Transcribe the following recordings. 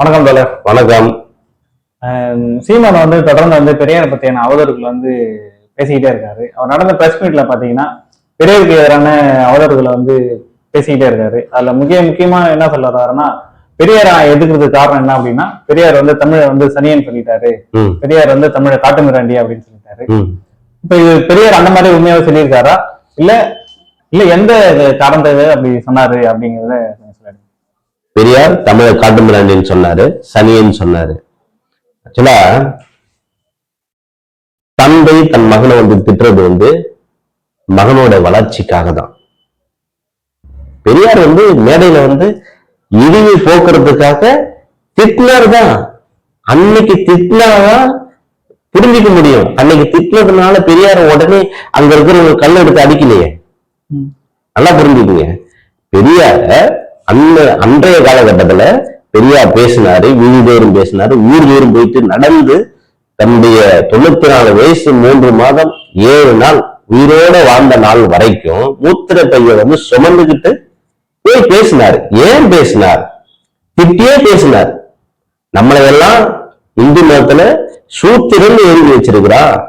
வணக்கம் தோழர். வணக்கம். சீமான் வந்து தொடர்ந்து வந்து பெரியார் பத்தியான அவதூறுகள் வந்து பேசிக்கிட்டே இருக்காரு. அவர் நடந்த பிரஸ் மீட்ல பாத்தீங்கன்னா பெரியாருக்கு எதிரான அவதூறுகளை வந்து பேசிக்கிட்டே இருக்காரு. அதுல முக்கிய முக்கியமா என்ன சொல்ல வர்றாருன்னா பெரியார் எதுக்குறதுக்கு காரணம் என்ன அப்படின்னா பெரியார் வந்து தமிழை வந்து சனியன் சொல்லிட்டாரு. பெரியார் வந்து தமிழை காட்டுமிராண்டி அப்படின்னு சொல்லிட்டாரு. இப்ப இது பெரியார் அந்த மாதிரி உண்மையாவே சொல்லியிருக்காரா? இல்ல இல்ல எந்த காரணத்தை அப்படி சொன்னாரு அப்படிங்கறத. பெரியார் தமிழை காட்டுமிராண்டின்னு சொன்னாரு சனியன்னு சொன்னாரு. ஆக்சுவலா தந்தை தன் மகனை வந்து திட்டுறது வந்து மகனோட வளர்ச்சிக்காக தான். பெரியார் வந்து மேடையில வந்து இழிவை போக்குறதுக்காக திட்டினார் தான். அன்னைக்கு திட்டினாதான் புரிஞ்சுக்க முடியும். அன்னைக்கு திட்டினதுனால பெரியார் உடனே அங்க இருக்கிறவங்க கல் எடுத்து அடிக்கலையே. நல்லா புரிஞ்சுக்குங்க. பெரியார அந்த அன்றைய காலகட்டத்துல பெரியார் பேசினாரு வீடுதோறும் பேசினாரு ஊர் தோறும் போயிட்டு நடந்து தன்னுடைய தொண்ணூத்தி நாலு வயசு மூன்று மாதம் ஏழு நாள் உயிரோட வாழ்ந்த நாள் வரைக்கும் மூத்திர பைய வந்து சுமந்துக்கிட்டு போய் பேசினார். ஏன் பேசினார்? திட்டியே பேசினார். நம்மளை எல்லாம் இந்து மதத்துல சூத்திரன் எழுதி வச்சிருக்கிறா.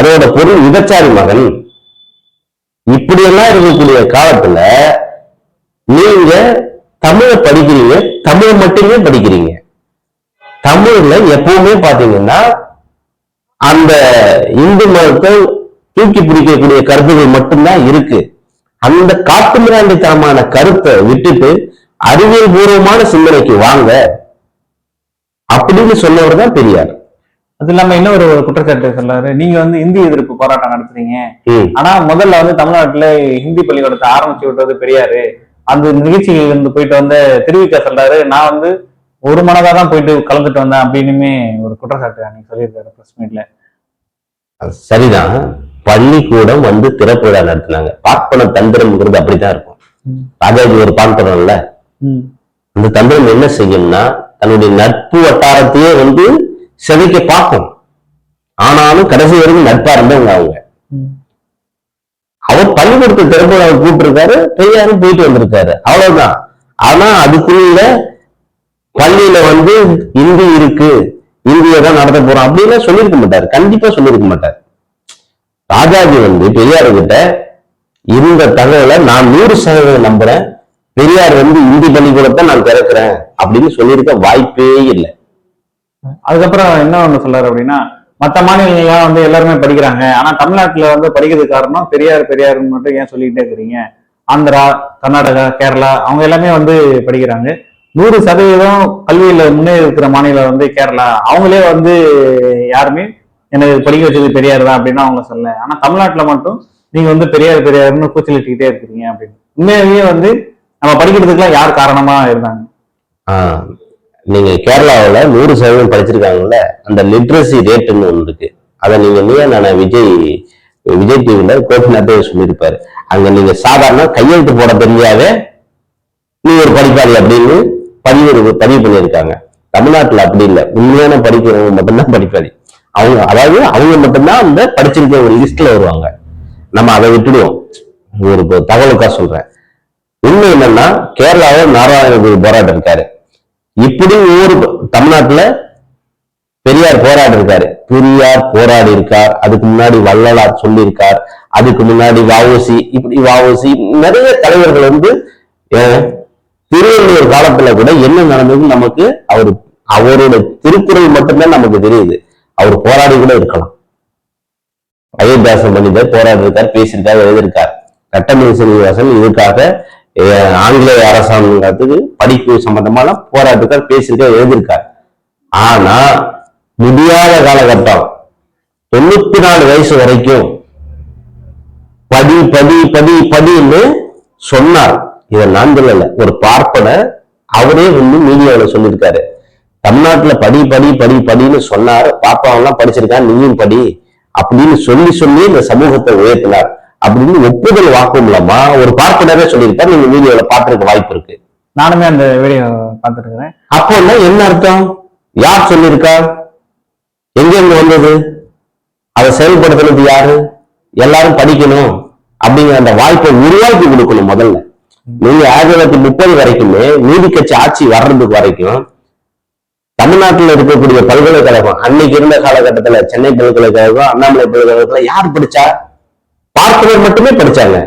அதோட பொருள் விபச்சாரி மகன். இப்படியெல்லாம் இருக்கக்கூடிய காலத்துல நீங்க தமிழை படிக்கிறீங்க தமிழ் மட்டுமே படிக்கிறீங்க. தமிழ்ல எப்பவுமே பாத்தீங்கன்னா அந்த இந்து மதத்தை தூக்கி பிடிக்கக்கூடிய கருத்துகள் மட்டும்தான் இருக்கு. அந்த காட்டுமிராண்டித்தனமான கருத்தை விட்டுட்டு அறிவியல் பூர்வமான சிந்தனைக்கு வாங்க அப்படின்னு சொன்னவர் தான் பெரியார். அது இல்லாம இன்னொரு ஒரு குற்றச்சாட்டு சொல்றாரு நீங்க வந்து இந்தி எதிர்ப்பு போராட்டம் நடத்துறீங்க. ஆனா முதல்ல வந்து தமிழ்நாட்டுல ஹிந்தி பள்ளிக்கூடத்தை ஆரம்பிச்சு விட்டது பெரியாரு. அந்த நிகழ்ச்சிகள் வந்து போயிட்டு வந்த திருவிக்கா சொல்றாரு. நான் வந்து ஒரு மனதா தான் போயிட்டு கலந்துட்டு வந்தேன் அப்படின்னுமே ஒரு குற்றச்சாட்டு அன்னைக்கு சொல்லியிருக்காரு பிரஸ் மீட்ல அது சரிதான். பள்ளிக்கூடம் வந்து திறப்பு விழா நடத்தினாங்க. பார்ப்பன தந்திரம்ங்கிறது அப்படித்தான் இருக்கும். ராஜாஜி ஒரு பார்ப்பனம்ல அந்த தந்திரம் என்ன செய்யும்னா தன்னுடைய நட்பு வட்டாரத்தையே வந்து செதைக்க பார்க்கும். ஆனாலும் கடைசி வரைக்கும் நட்பா இருந்தவங்க அவங்க. பள்ளிக்கூடத்தை திறப்பு விழாவை கூப்பிட்டுருக்காரு பெரியாரும் போயிட்டு வந்திருக்காரு. அவ்வளவுதான். ஆனா அதுக்குள்ள பள்ளியில வந்து இந்தி இருக்கு இந்தியை தான் நடத்த போறோம் அப்படின்னு சொல்லியிருக்க மாட்டார். கண்டிப்பா சொல்லியிருக்க மாட்டார். ராஜாஜி வந்து பெரியார் கிட்ட இருந்த தகவலை நான் நூறு சதவீதம் நம்புறேன். பெரியார் வந்து இந்தி பள்ளிக்கூடத்தை நான் திறக்கிறேன் அப்படின்னு சொல்லியிருக்க வாய்ப்பே இல்லை. அதுக்கப்புறம் என்ன ஒண்ணு சொல்றாரு அப்படின்னா மத்த மாநிலங்கள்லாம் வந்து எல்லாருமே படிக்கிறாங்க. ஆனா தமிழ்நாட்டுல வந்து படிக்கிறதுக்கு காரணம் பெரியார் பெரியார்னு மட்டும் ஏன் சொல்லிக்கிட்டே இருக்கிறீங்க? ஆந்திரா கர்நாடகா கேரளா அவங்க எல்லாமே வந்து படிக்கிறாங்க. நூறு சதவீதம் கல்வியில முன்னே இருக்கிற மாநிலம் வந்து கேரளா. அவங்களே வந்து யாருமே எனக்கு படிக்க வச்சது பெரியார் தான் அப்படின்னு அவங்க சொல்லல. ஆனா தமிழ்நாட்டுல மட்டும் நீங்க வந்து பெரியார் பெரியார்னு கூச்சலிட்டுக்கிட்டே இருக்கிறீங்க அப்படின்னு. உண்மையிலேயே வந்து நம்ம படிக்கிறதுக்குலாம் யார் காரணமா இருந்தாங்க? நீங்க கேரளாவில் நூறு சதவீதம் படிச்சிருக்காங்கல்ல அந்த லிட்ரஸி ரேட்டுன்னு ஒன்று இருக்கு. அதை நீங்க நீ நான் விஜய் விஜய் டிவில கோபிநாத்தே சொல்லியிருப்பாரு. அங்க நீங்க சாதாரண கையெழுத்து போட தெரிஞ்சாவே நீ ஒரு படிப்பாளி அப்படின்னு பதிவு பதிவு பண்ணியிருக்காங்க. தமிழ்நாட்டில் அப்படி இல்லை. உண்மையான படிக்கிறவங்க மட்டும்தான் படிப்பாளி. அவங்க அதாவது அவங்க மட்டும்தான் அந்த படிச்சிருக்க ஒரு லிஸ்ட்ல வருவாங்க. நம்ம அதை விட்டுடுவோம். ஒரு தகவலுக்காக சொல்றேன். உண்மை என்னன்னா கேரளாவில் நாராயணகுரு போராட்டம் இருக்காரு. இப்படி ஒவ்வொரு தமிழ்நாட்டுல பெரியார் போராடி இருக்காரு பெரியார் போராடி இருக்கார் அதுக்கு முன்னாடி வள்ளலார் சொல்லியிருக்கார். அதுக்கு முன்னாடி வாவோசி இப்படி வாவோசி நிறைய தலைவர்கள் வந்து திருவள்ளுவர் காலத்துல கூட என்ன நடந்தது நமக்கு அவர் அவரோட திருக்குறள் மட்டும்தான் நமக்கு தெரியுது. அவர் போராடி கூட இருக்கலாம். அயோத்தியாசம் மனிதர் போராடி இருக்கார் பேசியிருக்கார் எழுதியிருக்கார். கட்டமணி சீனிவாசன் இதுக்காக ஆங்கிலேய அரசாங்கத்துக்கு படிப்பு சம்பந்தமான போராட்டத்தார் பேசியிருக்கார் எழுதியிருக்கார். ஆனா முடியாத காலகட்டம் தொண்ணூத்தி நாலு வயசு வரைக்கும் படி படி படி படின்னு சொன்னார். இதை நான் சொல்லல. ஒரு பார்ப்பனை அவரே வந்து மீடியாவில் சொல்லியிருக்காரு. தமிழ்நாட்டுல படி படி படி படின்னு சொன்னார். பாப்பாவெல்லாம் படிச்சிருக்கான் நீயும் படி அப்படின்னு சொல்லி சொல்லி இந்த சமூகத்தை உயர்த்தினார். அப்படின்னு ஒப்புதல் வாக்கு மூலமா ஒரு பார்ப்பனரே சொல்லியிருக்காரு. நீங்க வீடியோல பார்த்திருக்க வாய்ப்பு இருக்கு. நானுமே அந்த வீடியோ பார்த்துட்டு இருக்கிறேன் அப்போ என்ன அர்த்தம்? யார் சொல்லியிருக்கா? எங்க இருந்து வந்தது? அதை செயல்படுத்துறது யாரு? எல்லாரும் படிக்கணும் அப்படிங்கிற அந்த வாய்ப்பை உருவாக்கி கொடுக்கணும் முதல்ல. நீங்க ஆயிரத்தி தொள்ளாயிரத்தி முப்பது வரைக்குமே நீதி கட்சி ஆட்சி வர்றதுக்கு வரைக்கும் தமிழ்நாட்டில் இருக்கக்கூடிய பல்கலைக்கழகம் அன்னைக்கு இருந்த காலகட்டத்துல சென்னை பல்கலைக்கழகம் அண்ணாமலை பல்கலைக்கழகத்துல யார் படிச்சா? பார்ப்பனர் மட்டுமே படிச்சாங்க.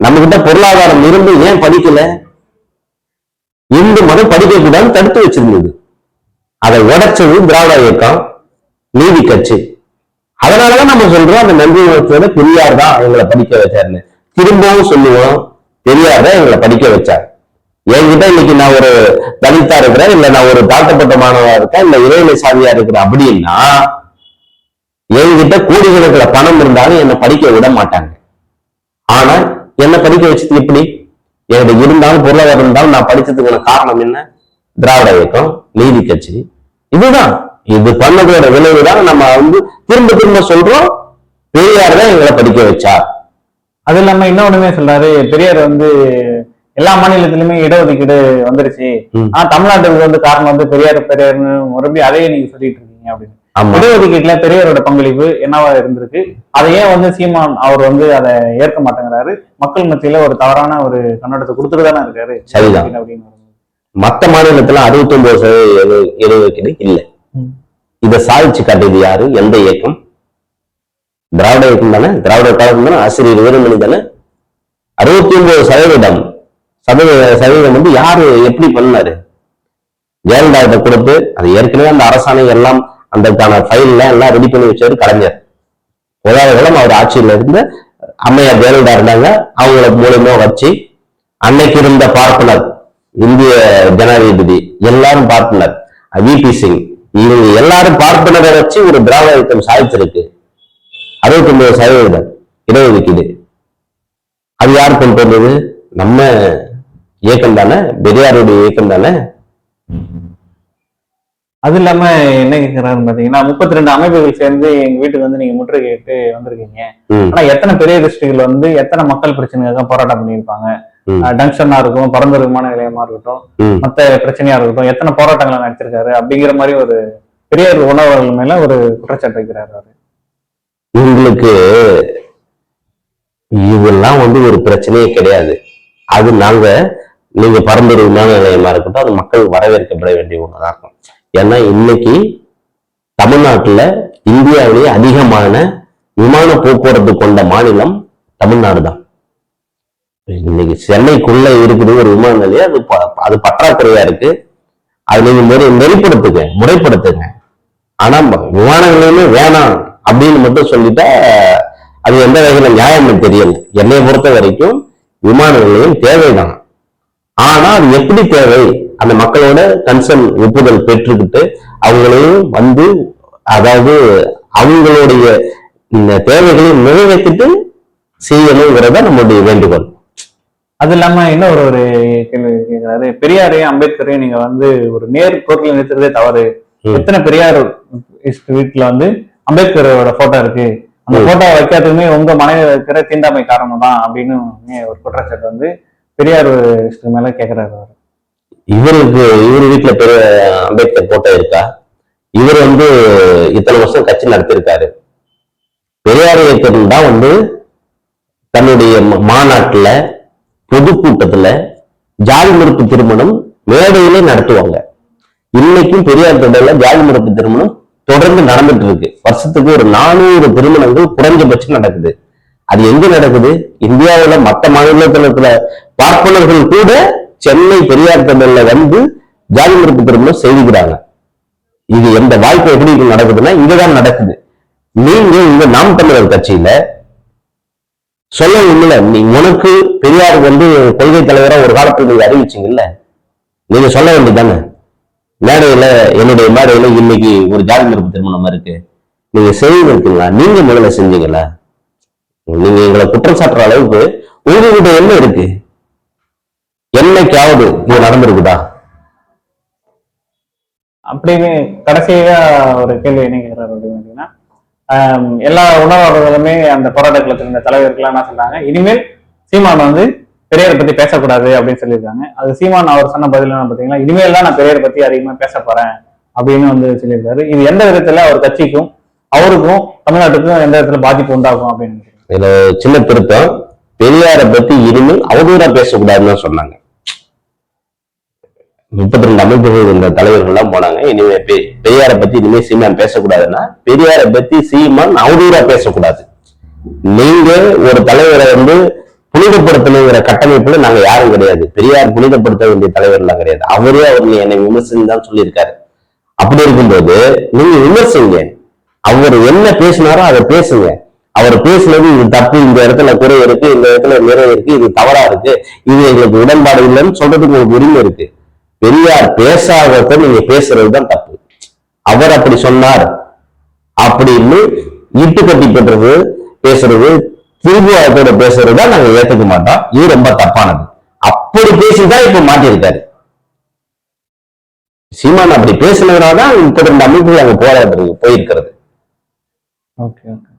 நம்ம கிட்ட பொருளாதாரம் இருந்து ஏன் படிக்கல? இந்து மதம் படிக்க கூடாது தடுத்து வச்சிருந்தது. அதை உடைச்சது திராவிட இயக்கம் நீதி கட்சி. அதனாலதான் நம்ம சொல்றோம் அந்த நன்றி உணர்ச்சியோட பெரியார் தான் எங்களை படிக்க வச்சாருன்னு. திரும்பவும் சொல்லுவோம் பெரியார் தான் எங்களை படிக்க வச்சார். என்கிட்ட இன்னைக்கு நான் ஒரு தலித்தா இருக்கிறேன் இல்ல நான் ஒரு தாழ்த்தப்பட்ட மாணவா இருக்கேன் இல்ல இறைநிலை சாதியா இருக்கிறேன் அப்படின்னா என்கிட்ட கோடிக்கணக்கில் பணம் இருந்தாலும் என்னை படிக்க விட மாட்டாங்க. ஆனா என்ன படிக்க வச்சது எப்படி? என்கிட்ட இருந்தாலும் பொருளாதாரம் இருந்தாலும் நான் படிச்சதுக்கான காரணம் என்ன? திராவிட இயக்கம் நீதி கட்சி. இதுதான். இது பண்ணதோட விளைவுதான் நம்ம வந்து திரும்ப திரும்ப சொல்றோம். பெரியார் தான் எங்களை படிக்க வச்சார். அது இல்லாம இன்னொன்னுமே சொல்றாரு பெரியார் வந்து எல்லா மாநிலத்திலுமே இடஒதுக்கீடு வந்துருச்சு. ஆனா தமிழ்நாட்டுக்கு வந்து காரணம் வந்து பெரியார் பெரியார்னு மறுபடியும் அதையே நீங்க சொல்லிட்டு இருக்கீங்க அப்படின்னு. இடஒதுக்கீட்டுல பெரியாரோட பங்களிப்பு என்னவா இருந்திருக்கு? அதை ஏன் வந்து சீமான் அவர் வந்து அதை ஏற்க மாட்டேங்கிறாரு? மக்கள் மத்தியில ஒரு தவறான ஒரு கண்ணோட்டத்தை கொடுத்துட்டு தானே இருக்காரு? சரிதான். அப்படின்னு மத்த மாநிலத்துல அறுபத்தி ஒன்பது சதவீத இடஒதுக்கீடு இல்லை. இதை சாதிச்சு காட்டியது யாரு? எந்த இயக்கம்? திராவிட இயக்கம் தானே? திராவிட கழகம் தானே? ஆசிரியர் வீரமணி தானே? அறுபத்தி ஒன்பது சதவீதம் சதவீத சதவீதம் வந்து யாரு எப்படி பண்ணாரு? ஜெயலலிதா கொடுத்து அது ஏற்கனவே அந்த அரசாணை எல்லாம் அதற்கான ஃபைல்ல எல்லாம் ரெடி பண்ணி வச்சவர் கலைஞர். உதாரணம் அவர் ஆட்சியில இருந்து அம்மையார் ஜெயலலிதா இருந்தாங்க. அவங்கள மூலியமா வச்சு அன்னைக்கு இருந்த பார்ப்பனர் இந்திய ஜனாதிபதி எல்லாரும் பார்ப்பனர் விபி சிங். இவங்க எல்லாரும் பார்ப்பனரை வச்சு ஒரு திராவிட இயக்கம் சாதிச்சிருக்கு. அறுபத்தி ஒன்பது சதவீதம் இடஒதுக்கீடு. அது யார் கொண்டு வந்தது? நம்ம இயக்கம் தானே? பெரியாருடைய இயக்கம் தானே? அது இல்லாம என்ன கேக்குறாருன்னு பாத்தீங்கன்னா முப்பத்தி ரெண்டு அமைப்புகள் சேர்ந்து எங்க வீட்டுக்கு வந்து நீங்க முற்றுகையிட்டு வந்திருக்கீங்க. ஆனா எத்தனை பெரிய டிஸ்ட்ரிக்ட்ல வந்து எத்தனை மக்கள் பிரச்சனைக்காக போராட்டம் பண்ணியிருப்பாங்க? டங்ஷனா இருக்கும் பரந்தூர் விமான நிலையமா இருக்கட்டும். மத்த பிரச்சனையா இருக்கட்டும் எத்தனை போராட்டங்களை நடத்திருக்காரு அப்படிங்கிற மாதிரி ஒரு பெரியார் உணர்வுகள் மேல ஒரு குற்றச்சாட்டு வைக்கிறாரு அவரு. உங்களுக்கு இதெல்லாம் வந்து ஒரு பிரச்சனையே கிடையாது. அது நாங்க நீங்க பரம்பரை விமான நிலையமா இருக்கட்டும் அது மக்கள் வரவேற்கப்பட வேண்டிய ஒன்றுதான் இருக்கும். ஏன்னா இன்னைக்கு தமிழ்நாட்டுல இந்தியாவிலேயே அதிகமான விமான போக்குவரத்து கொண்ட மாநிலம் தமிழ்நாடு தான். இன்னைக்கு சென்னைக்குள்ள இருக்குது ஒரு விமான நிலையம் அது அது பற்றாக்குறையா இருக்கு. அது நீங்க முறை நெறிப்படுத்துங்க முறைப்படுத்துங்க. ஆனா விமான நிலையமே வேணாம் அப்படின்னு மட்டும் சொல்லிட்டா அது எந்த வகையில நியாயம்னு தெரியல. என்னை பொறுத்த வரைக்கும் விமான நிலையம் தேவைதான். ஆனா அது எப்படி தேவை? அந்த மக்களோட கன்சர்ன் ஒப்புதல் பெற்றுக்கிட்டு அவங்களையும் வந்து அதாவது அவங்களுடைய இந்த தேவைகளை நிறைவேற்றிட்டு செய்யணுங்கிறத நம்மளுடைய வேண்டுகோள். அது இல்லாம இன்னொரு ஒரு கேள்வி கேட்கிறாரு பெரியாரையும் அம்பேத்கரையும் நீங்க வந்து ஒரு நேர் கோர்ட்ல நிறுத்துறதே தவறு. எத்தனை பெரியார் வீட்டுல வந்து அம்பேத்கரோட போட்டோ இருக்கு. அந்த. போட்டோ வைக்காததுமே உங்க மனைவி வைக்கிற தீண்டாமை காரணம் தான் அப்படின்னு ஒரு குற்றச்சாட்டு வந்து பெரியார் மேல கேக்குறாரு இவருக்கு இவர் வீட்டுல பெரிய அம்பேத்கர் போட்டோ இருக்கா? இவர் வந்து இத்தனை வருஷம் கட்சி நடத்திருக்காரு பெரியார் இயக்கம் தான் வந்து தன்னுடைய மாநாட்டுல பொதுக்கூட்டத்துல ஜாதி மறுப்பு திருமணம் மேடையிலே நடத்துவாங்க. இன்னைக்கும் பெரியார் தொடர்ல ஜாதி மறுப்பு திருமணம் தொடர்ந்து நடந்துட்டு இருக்கு வருஷத்துக்கு ஒரு நானூறு திருமணங்கள் குறைஞ்சபட்சம் நடக்குது. அது எங்க நடக்குது? இந்தியாவில மத்த மாநிலத்துல இருக்கிற பார்ப்பனர்கள் கூட சென்னை பெரியார் தமிழ்ல வந்து ஜாதி மறுப்பு திருமணம் செய்துக்கிறாங்க. இது எந்த வாய்ப்பு எப்படி இது நடக்குதுன்னா இதுதான் நடக்குது. நீங்க இந்த நாம் தமிழர் கட்சியில சொல்ல இல்ல நீ உனக்கு பெரியார் வந்து கொள்கை தலைவரா ஒரு காலத்துல நீங்க அறிவிச்சிங்கல்ல? நீங்க சொல்ல வேண்டியதானே மேடையில என்னுடைய மேடையில இன்னைக்கு ஒரு ஜாதி மறுப்பு திருமணம் இருக்கு. நீங்க செய்திருக்கீங்களா? நீங்க முதல்ல செஞ்சீங்களா? நீங்க எங்களை குற்றம் சாட்டுற அளவுக்கு உங்ககிட்ட என்ன இருக்கு? என்னைக்காவது இது நடந்திருக்குதா? அப்படியே கடைசியா ஒரு கேள்வி என்ன கேட்கிறாரு அப்படின்னு கேட்டீங்கன்னா எல்லா உணர்வாளர்களுமே அந்த போராட்ட களத்தில் இருந்த தலைவர்கள்லாம் என்ன சொல்றாங்க இனிமேல் சீமான் வந்து பெரியாரை பத்தி பேசக்கூடாது அப்படின்னு சொல்லியிருக்காங்க. அது சீமான் அவர் சொன்ன பதில் என்ன பாத்தீங்கன்னா இனிமேல் தான் நான் பெரியாரை பத்தி அதிகமா பேச போறேன் அப்படின்னு வந்து சொல்லியிருக்காரு. இது எந்த விதத்துல அவர் கட்சிக்கும் அவருக்கும் தமிழ்நாட்டுக்கும் எந்த விதத்துல பாதிப்பு உண்டாகும் அப்படின்னு? இதுல சின்ன திருத்தம் பெரியாரை பத்தி இனிமேல் அவதூறா பேசக்கூடாதுன்னு தான் சொன்னாங்க. முப்பத்தி ரெண்டு அமைப்புகள் இந்த தலைவர்கள் எல்லாம் போனாங்க. இனிமே பெரியாரை பத்தி இனிமே சீமான் பேசக்கூடாதுன்னா பெரியாரை பத்தி சீமான் அவதூறா பேசக்கூடாது. நீங்க ஒரு தலைவரை வந்து புனிதப்படுத்தணுங்கிற கட்டமைப்புல நாங்க யாரும் கிடையாது. பெரியார் புனிதப்படுத்த வேண்டிய தலைவர் எல்லாம் கிடையாது. அவரே அவர் நீ என்னை விமர்சனம் தான் சொல்லியிருக்காரு. அப்படி இருக்கும்போது நீங்க விமர்சிங்க அவர் என்ன பேசினாரோ அதை பேசுங்க. அவர் பேசுனது இது தப்பு இந்த இடத்துல குறை இருக்கு இந்த இடத்துல நிறை இருக்கு இது தவறா இருக்கு இது எங்களுக்கு உடன்பாடு இல்லைன்னு சொல்றதுக்கு உங்களுக்கு உரிமை இருக்கு. பெரியார் பேசாதத நீங்க பேசுறது தான் தப்பு. அவர் அப்படி சொன்னார். அப்படின்னு இட்டு கட்டி பெற்றது பேசுறது திருபுவத்தோட பேசுறது தான் நாங்க ஏத்துக்க மாட்டோம். இது ரொம்ப தப்பானது. அப்படி பேசிதான் இப்ப மாட்டியிருக்காரு. சீமான் அப்படி பேசினதுனால தான் முப்பத்தி ரெண்டு அமைப்புகள் அங்க போராடுறது போயிருக்கிறது. Okay okay.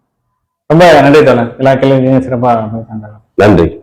ரொம்ப நன்றி தோழன் எல்லா கேள்விகளையும் சிறப்பாக நன்றி.